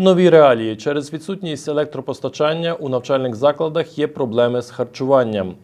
Нові реалії через відсутність електропостачання у навчальних закладах є проблеми з харчуванням.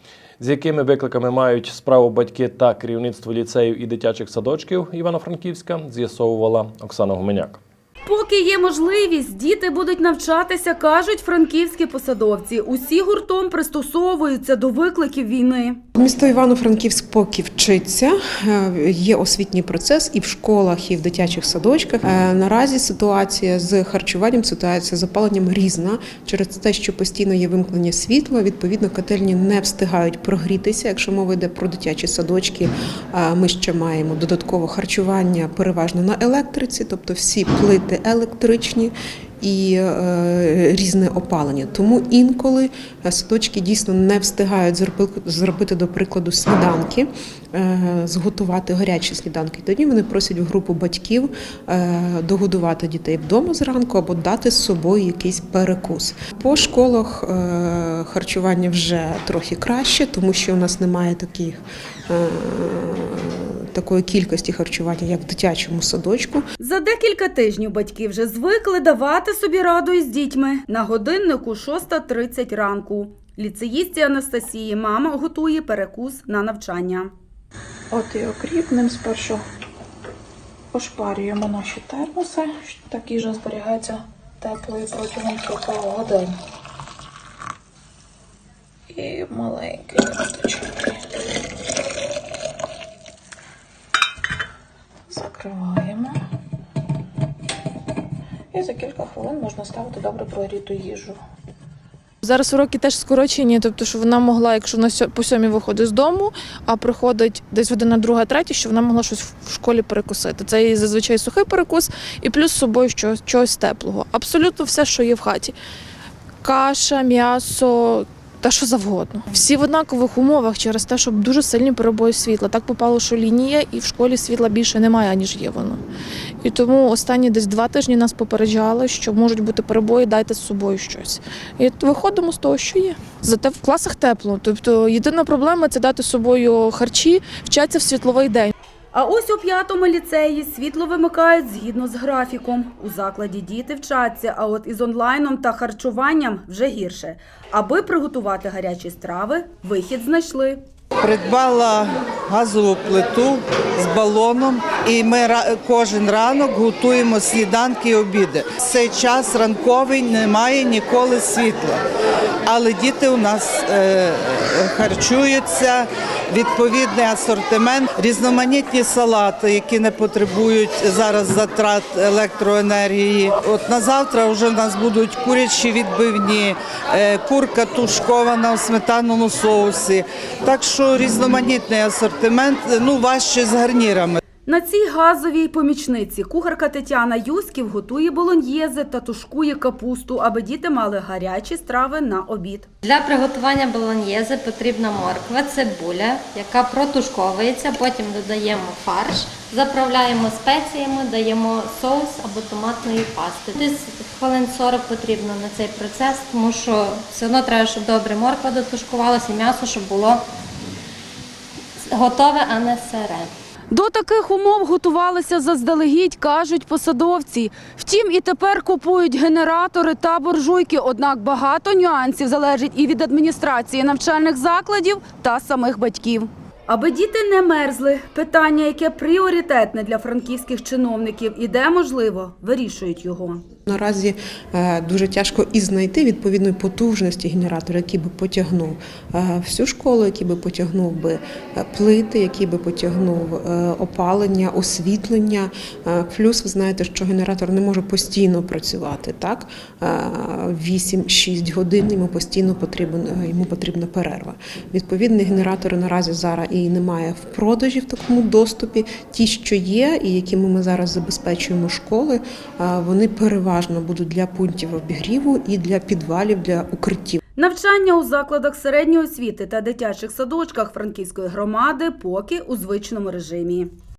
З якими викликами мають справу батьки та керівництво ліцеїв і дитячих садочків Івано-Франківська, з'ясовувала Оксана Гуменяк. Поки є можливість, діти будуть навчатися, кажуть франківські посадовці. Усі гуртом пристосовуються до викликів війни. Місто Івано-Франківськ поки вчиться. Е, Є освітній процес і в школах, і в дитячих садочках. Е, Наразі ситуація з харчуванням, ситуація з опаленням різна через те, що постійно є вимкнення світла. Відповідно, котельні не встигають прогрітися. Якщо мова йде про дитячі садочки, е, ми ще маємо додатково харчування переважно на електриці, тобто всі плити електричні. І е, різне опалення. Тому інколи е, садочки дійсно не встигають зробити, до прикладу, сніданки, е, зготувати гарячі сніданки. Тоді вони просять групу батьків догодувати дітей вдома зранку або дати з собою якийсь перекус. По школах харчування вже трохи краще, тому що у нас немає таких. Такої кількості харчування, як в дитячому садочку, За декілька тижнів батьки вже звикли давати собі раду із дітьми. На годиннику 6.30 ранку. Ліцеїстці Анастасії мама готує перекус на навчання. От і окріп ним спершу ошпарюємо наші термоси, що так їжа зберігається теплою протягом кількох годин. І маленький листочки. Закриваємо. І за кілька хвилин можна ставити добре прогріту їжу. Зараз уроки теж скорочені, тобто, що вона могла, якщо вона по сьомій виходить з дому, а приходить десь година друга, третя, що вона могла щось в школі перекусити. Це її зазвичай сухий перекус, і плюс з собою щось, чогось теплого. Абсолютно все, що є в хаті: каша, м'ясо. Та що завгодно. Всі в однакових умовах через те, що дуже сильні перебої світла. Так попало, що лінія, і в школі світла більше немає, аніж є воно. І тому останні десь два тижні нас попереджали, що можуть бути перебої, дайте з собою щось. І виходимо з того, що є. Зате в класах тепло. Тобто єдина проблема це дати з собою харчі, вчаться в світловий день. А ось у п'ятому ліцеї світло вимикають згідно з графіком. У закладі діти вчаться, а от із онлайном та харчуванням вже гірше. Аби приготувати гарячі страви, вихід знайшли. Придбала газову плиту з балоном, і ми кожен ранок готуємо сніданки і обіди. Цей час ранковий немає ніколи світла. Але діти у нас е, харчуються, відповідний асортимент, різноманітні салати, які не потребують зараз затрат електроенергії. От на завтра вже в нас будуть курячі відбивні, е, курка тушкована у сметаному соусі. Так що різноманітний асортимент, ну важче з гарнірами. На цій газовій помічниці кухарка Тетяна Юськів готує болоньєзи та тушкує капусту, аби діти мали гарячі страви на обід. Для приготування болоньєзи потрібна морква, цибуля, яка протушковується, потім додаємо фарш, заправляємо спеціями, даємо соус або томатної пасти. Десь хвилин 40 потрібно на цей процес, тому що все одно треба, щоб добре морква дотушкувалася і м'ясо, щоб було готове, а не сире. До таких умов готувалися заздалегідь, кажуть посадовці. Втім, і тепер купують генератори та буржуйки. Однак багато нюансів залежить і від адміністрації навчальних закладів та самих батьків. Аби діти не мерзли, питання, яке пріоритетне для франківських чиновників, і де можливо, вирішують його. Наразі е, дуже тяжко і знайти відповідної потужності генератора, який би потягнув е, всю школу, який би потягнув би е, плити, який би потягнув опалення, освітлення. Плюс ви знаєте, що генератор не може постійно працювати. Так Е, 8-6 годин йому постійно потрібен йому потрібна перерва. Відповідні генератори наразі зараз і немає в продажі в такому доступі. Ті, що є, і якими ми зараз забезпечуємо школи, вони переважно будуть для пунктів обігріву і для підвалів для укриттів. Навчання у закладах середньої освіти та дитячих садочках Франківської громади поки у звичному режимі.